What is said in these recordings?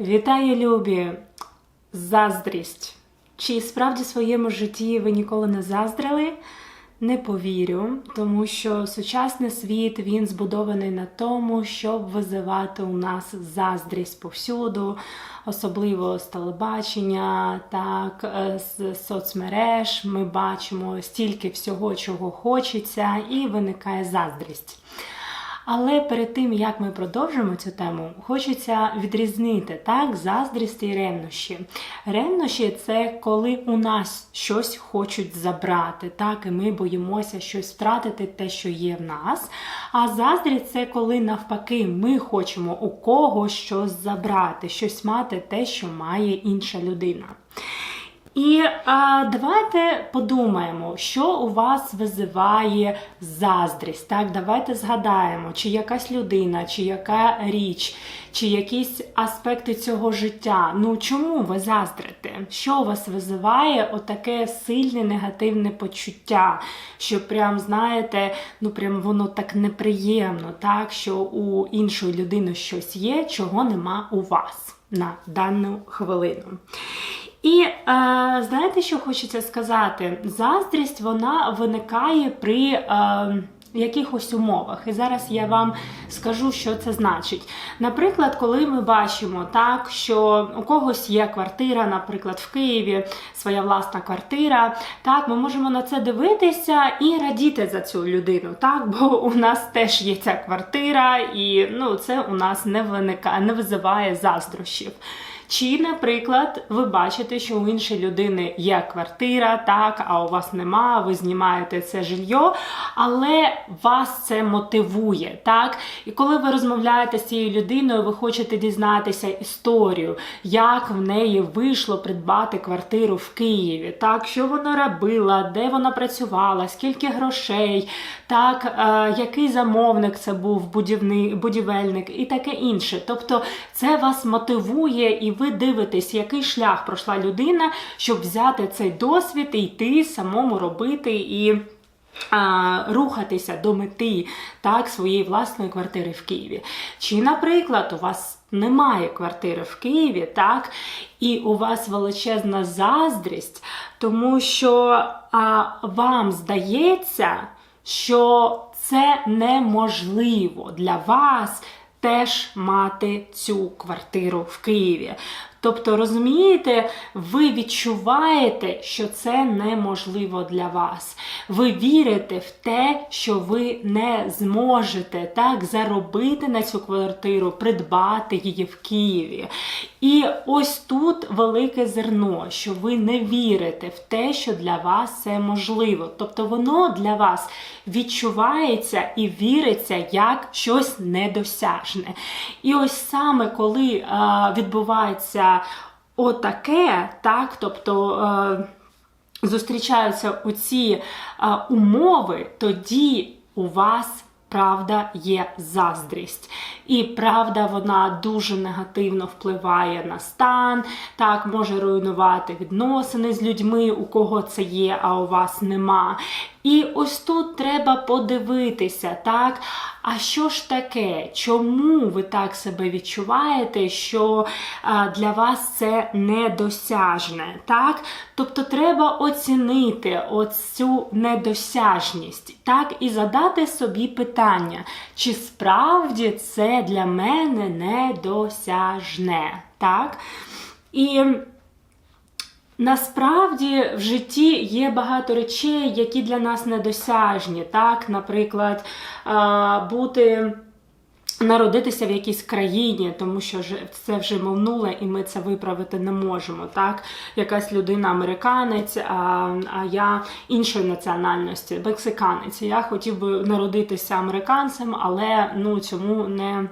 Вітаю, любі! Заздрість. Чи справді в своєму житті ви ніколи не заздрили? Не повірю, тому що сучасний світ він збудований на тому, щоб визивати у нас заздрість повсюду, особливо з телебачення, так е, з соцмереж. Ми бачимо стільки всього, чого хочеться, і виникає заздрість. Але перед тим як ми продовжимо цю тему, хочеться відрізнити так заздрість і ревнощі. Ревнощі це коли у нас щось хочуть забрати, так і ми боїмося щось втратити, те, що є в нас. А заздрість це коли навпаки ми хочемо у когось щось забрати, щось мати, те, що має інша людина. І а, давайте подумаємо, що у вас визиває заздрість. Так, давайте згадаємо, чи якась людина, чи яка річ, чи якісь аспекти цього життя. Ну чому ви заздрите? Що у вас визиває отаке сильне негативне почуття? Що прям знаєте, ну прям воно так неприємно, так що у іншої людини щось є, чого нема у вас на дану хвилину. І е, знаєте, що хочеться сказати? Заздрість вона виникає при е, якихось умовах. І зараз я вам скажу, що це значить. Наприклад, коли ми бачимо так, що у когось є квартира, наприклад, в Києві, своя власна квартира, так, ми можемо на це дивитися і радіти за цю людину, так, бо у нас теж є ця квартира, і ну, це у нас не виникає, не визиває заздрощів. Чи, наприклад, ви бачите, що у іншої людини є квартира, так, а у вас нема, ви знімаєте це жилье, але вас це мотивує, так? І коли ви розмовляєте з цією людиною, ви хочете дізнатися історію, як в неї вийшло придбати квартиру в Києві, так, що вона робила, де вона працювала, скільки грошей, так, е, який замовник це був будівний, будівельник і таке інше. Тобто це вас мотивує і ви дивитесь, який шлях пройшла людина, щоб взяти цей досвід і йти самому робити і. Рухатися до мети так своєї власної квартири в Києві. Чи, наприклад, у вас немає квартири в Києві, так, і у вас величезна заздрість, тому що а, вам здається, що це неможливо для вас теж мати цю квартиру в Києві. Тобто, розумієте, ви відчуваєте, що це неможливо для вас. Ви вірите в те, що ви не зможете так заробити на цю квартиру, придбати її в Києві. І ось тут велике зерно, що ви не вірите в те, що для вас це можливо. Тобто воно для вас відчувається і віриться як щось недосяжне. І ось саме коли а, відбувається отаке, так, тобто. А, Зустрічаються оці а, умови, тоді у вас правда є заздрість. І правда, вона дуже негативно впливає на стан, так, може руйнувати відносини з людьми, у кого це є, а у вас нема. І ось тут треба подивитися, так, а що ж таке? Чому ви так себе відчуваєте, що для вас це недосяжне? так? Тобто треба оцінити оцю недосяжність, так, і задати собі питання, чи справді це для мене недосяжне, так? І Насправді в житті є багато речей, які для нас недосяжні. Так, наприклад, бути. Народитися в якійсь країні, тому що це вже минуле, і ми це виправити не можемо. Так, якась людина американець, а а я іншої національності, мексиканець. Я хотів би народитися американцем, але ну цьому не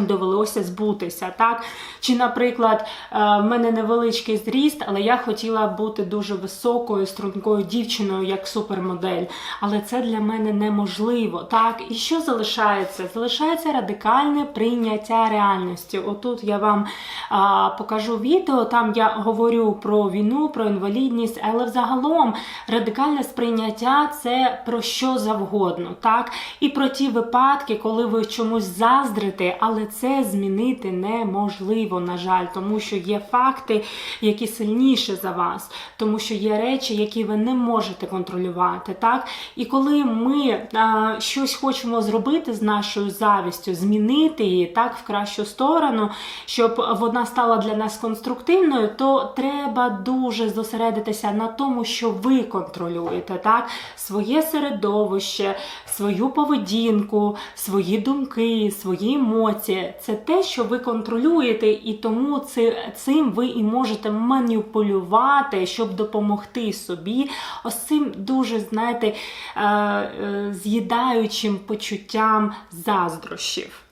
Довелося збутися, так? Чи, наприклад, е, в мене невеличкий зріст, але я хотіла бути дуже високою, стрункою дівчиною, як супермодель. Але це для мене неможливо. так? І що залишається? Залишається радикальне прийняття реальності. Отут я вам а, покажу відео, там я говорю про війну, про інвалідність, але взагалом радикальне сприйняття це про що завгодно. так? І про ті випадки, коли ви чомусь заздрите, але але це змінити неможливо, на жаль, тому що є факти, які сильніші за вас, тому що є речі, які ви не можете контролювати. Так? І коли ми а, щось хочемо зробити з нашою завістю, змінити її так в кращу сторону, щоб вона стала для нас конструктивною, то треба дуже зосередитися на тому, що ви контролюєте так? своє середовище, свою поведінку, свої думки, свої емоції. Це те, що ви контролюєте, і тому цим ви і можете маніпулювати, щоб допомогти собі. Ось цим дуже, знаєте, е, е, з'їдаючим почуттям заздрощів.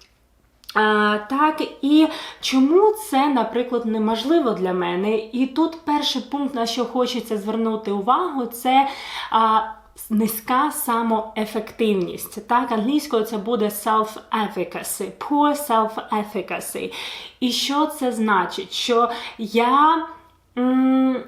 А, Так, і чому це, наприклад, неможливо для мене? І тут перший пункт, на що хочеться звернути увагу, це а, низька самоефективність. Так, англійською це буде self-efficacy, poor self-efficacy. І що це значить? Що я. М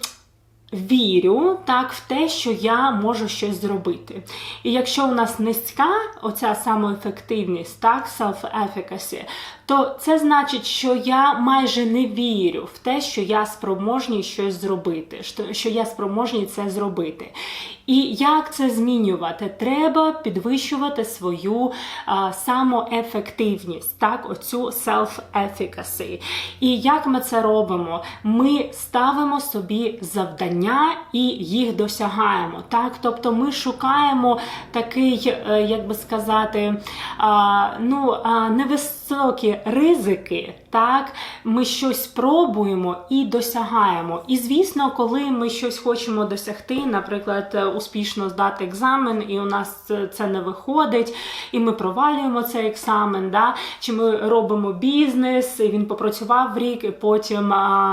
Вірю так в те, що я можу щось зробити. І якщо у нас низька оця самоефективність, так, self-efficacy, то це значить, що я майже не вірю в те, що я спроможній щось зробити, що я спроможній це зробити. І як це змінювати? Треба підвищувати свою а, самоефективність, так, оцю self-efficacy. І як ми це робимо? Ми ставимо собі завдання і їх досягаємо. Так? Тобто ми шукаємо такий, е, як би сказати, а, ну, а, невисокі ризики, так, ми щось пробуємо і досягаємо. І, звісно, коли ми щось хочемо досягти, наприклад, успішно здати екзамен, і у нас це не виходить, і ми провалюємо цей екзамен, да? чи ми робимо бізнес, і він попрацював рік, і потім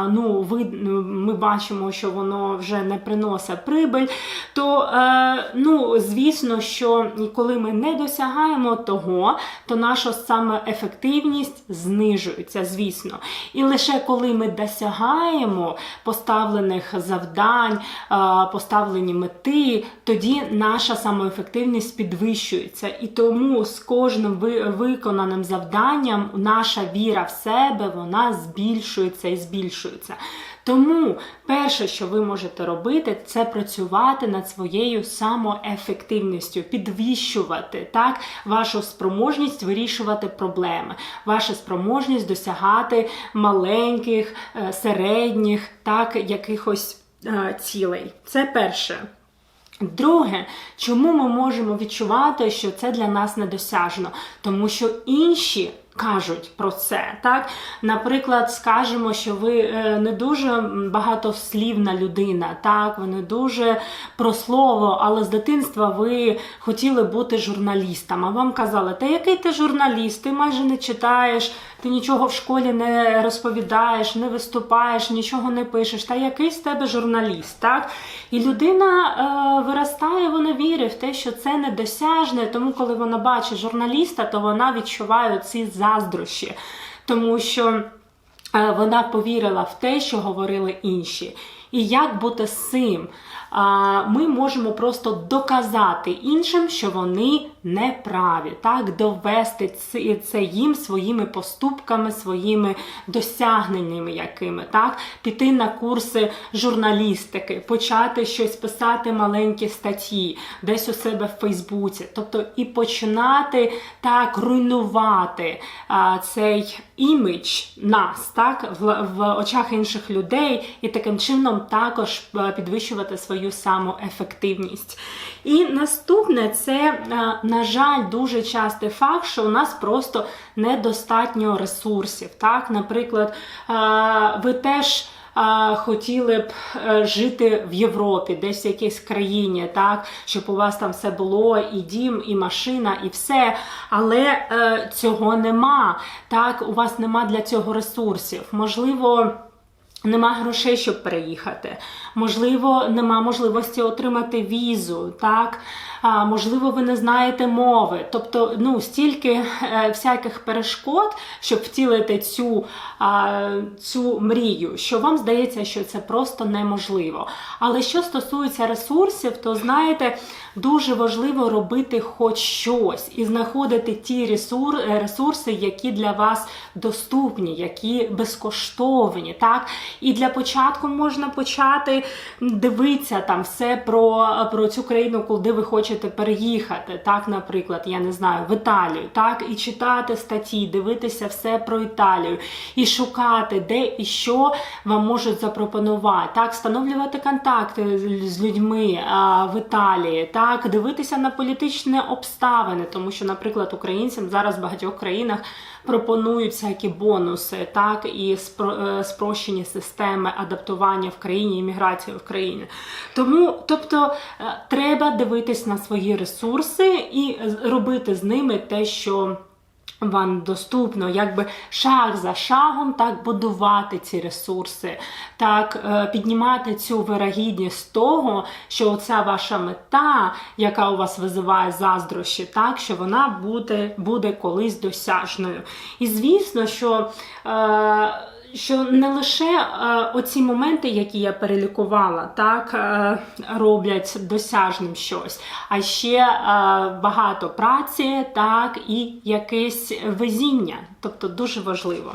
ну, ви, ми бачимо, що воно вже не приносить прибиль, то, е, ну, звісно, що коли ми не досягаємо того, то наша саме ефективність знижується, звісно. І лише коли ми досягаємо поставлених завдань, поставлені мети, тоді наша самоефективність підвищується. І тому з кожним виконаним завданням наша віра в себе вона збільшується і збільшується. Тому перше, що ви можете робити, це працювати над своєю самоефективністю, підвищувати так вашу спроможність вирішувати проблеми, ваша спроможність досягати маленьких, е, середніх, так, якихось е, цілей. Це перше. Друге, чому ми можемо відчувати, що це для нас недосяжно? Тому що інші кажуть про це. Так? Наприклад, скажемо, що ви е, не дуже багатослівна людина, так, ви не дуже про слово, але з дитинства ви хотіли бути журналістом. А вам казали, та який ти журналіст, ти майже не читаєш, ти нічого в школі не розповідаєш, не виступаєш, нічого не пишеш. Та який з тебе журналіст? так? І людина е, виростає, вона вірить в те, що це недосяжне, тому коли вона бачить журналіста, то вона відчуває ці заздрощі, тому що е, вона повірила в те, що говорили інші. І як бути з цим? Ми можемо просто доказати іншим, що вони неправі, так, довести це їм своїми поступками, своїми досягненнями, якими так, піти на курси журналістики, почати щось писати маленькі статті, десь у себе в Фейсбуці, тобто і починати так руйнувати а, цей імідж нас, так, в, в очах інших людей, і таким чином також підвищувати свою самоефективність. І наступне це, на жаль, дуже частий факт, що у нас просто недостатньо ресурсів. Так? Наприклад, ви теж. Хотіли б е, жити в Європі, десь в якійсь країні, так, щоб у вас там все було, і дім, і машина, і все. Але е, цього нема. Так, у вас нема для цього ресурсів. Можливо. Нема грошей, щоб переїхати. Можливо, нема можливості отримати візу, так? А, можливо, ви не знаєте мови. Тобто, ну, стільки е, всяких перешкод, щоб втілити цю, а, цю мрію, що вам здається, що це просто неможливо. Але що стосується ресурсів, то знаєте, дуже важливо робити хоч щось і знаходити ті ресурси, які для вас доступні, які безкоштовні. так? І для початку можна почати дивитися там все про, про цю країну, куди ви хочете переїхати. Так, наприклад, я не знаю, в Італію, так, і читати статті, дивитися все про Італію, і шукати, де і що вам можуть запропонувати. Так, встановлювати контакти з людьми а, в Італії, так, дивитися на політичні обставини, тому що, наприклад, українцям зараз в багатьох країнах пропонують всякі бонуси, так і е, спрощені системи адаптування в країні, імміграції в країні. Тому, тобто, е, треба дивитись на свої ресурси і робити з ними те, що. Вам доступно, якби шаг за шагом так будувати ці ресурси, так е, піднімати цю вирагідність того, що оця ваша мета, яка у вас визиває заздрощі, так що вона буде, буде колись досяжною. І звісно, що. Е, що не лише е, оці моменти, які я перелікувала, так е, роблять досяжним щось, а ще е, багато праці, так і якесь везіння, тобто дуже важливо.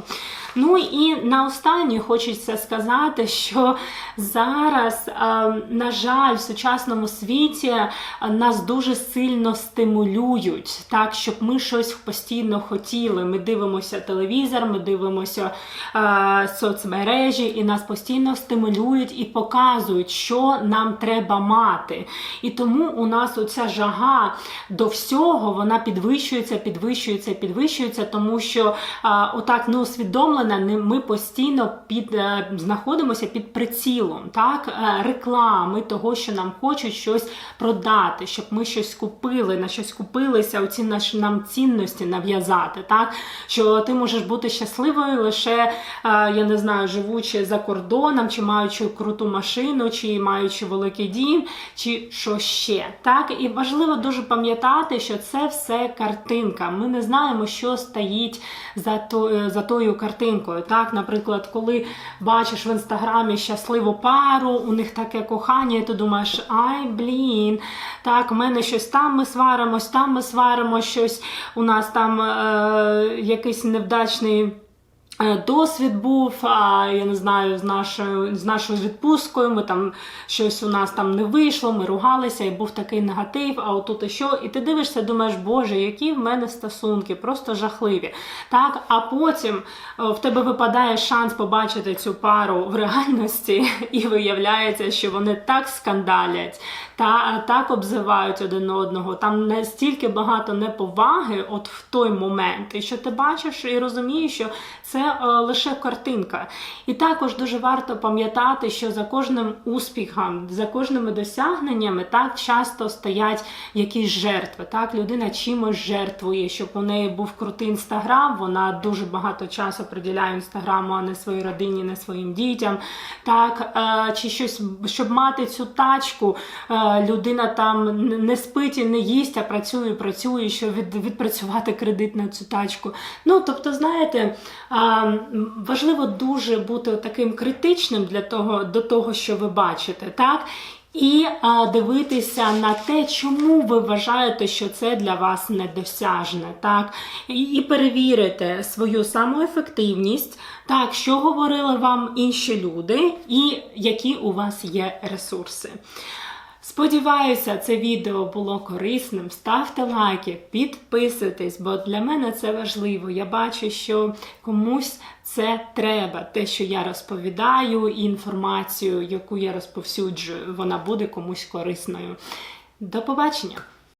Ну і на останнє хочеться сказати, що зараз, на жаль, в сучасному світі нас дуже сильно стимулюють, так, щоб ми щось постійно хотіли. Ми дивимося телевізор, ми дивимося е, соцмережі, і нас постійно стимулюють і показують, що нам треба мати. І тому у нас оця жага до всього вона підвищується, підвищується, підвищується, тому що а, отак неусвідомлено не- ми постійно під е, знаходимося під прицілом, так е, реклами того, що нам хочуть щось продати, щоб ми щось купили, на щось купилися, оці наші нам цінності нав'язати, так що ти можеш бути щасливою лише е, я не знаю, живучи за кордоном, чи маючи круту машину, чи маючи великий дім, чи що ще. Так і важливо дуже пам'ятати, що це все картинка. Ми не знаємо, що стоїть за то, за тою картинкою. Так, наприклад, коли бачиш в інстаграмі щасливу пару, у них таке кохання, і ти думаєш, ай, блін, так, в мене щось там ми сваримось, там ми сваримо щось, у нас там е, якийсь невдачний. Е, Досвід був, я не знаю, з нашою з нашою відпусткою. Ми там щось у нас там не вийшло, ми ругалися, і був такий негатив. А отут і що? І ти дивишся, думаєш, Боже, які в мене стосунки, просто жахливі. Так, а потім е, в тебе випадає шанс побачити цю пару в реальності, і виявляється, що вони так скандалять, та так обзивають один одного. Там настільки багато неповаги, от в той момент, і що ти бачиш і розумієш, що це е, лише картинка. І також дуже варто пам'ятати, що за кожним успіхом, за кожними досягненнями так часто стоять якісь жертви. Так, людина чимось жертвує, щоб у неї був крутий інстаграм. Вона дуже багато часу приділяє інстаграму, а не своїй родині, не своїм дітям. Так, е, чи щось, щоб мати цю тачку, е, людина там не спить і не їсть, а працює, працює, щоб від, відпрацювати кредит на цю тачку. Ну, тобто, знаєте, важливо дуже бути таким критичним для того, до того, що ви бачите, так? І а, дивитися на те, чому ви вважаєте, що це для вас недосяжне, так? І, і перевірити свою самоефективність, так, що говорили вам інші люди, і які у вас є ресурси. Сподіваюся, це відео було корисним. Ставте лайки, підписуйтесь, бо для мене це важливо. Я бачу, що комусь це треба. Те, що я розповідаю, і інформацію, яку я розповсюджую, вона буде комусь корисною. До побачення!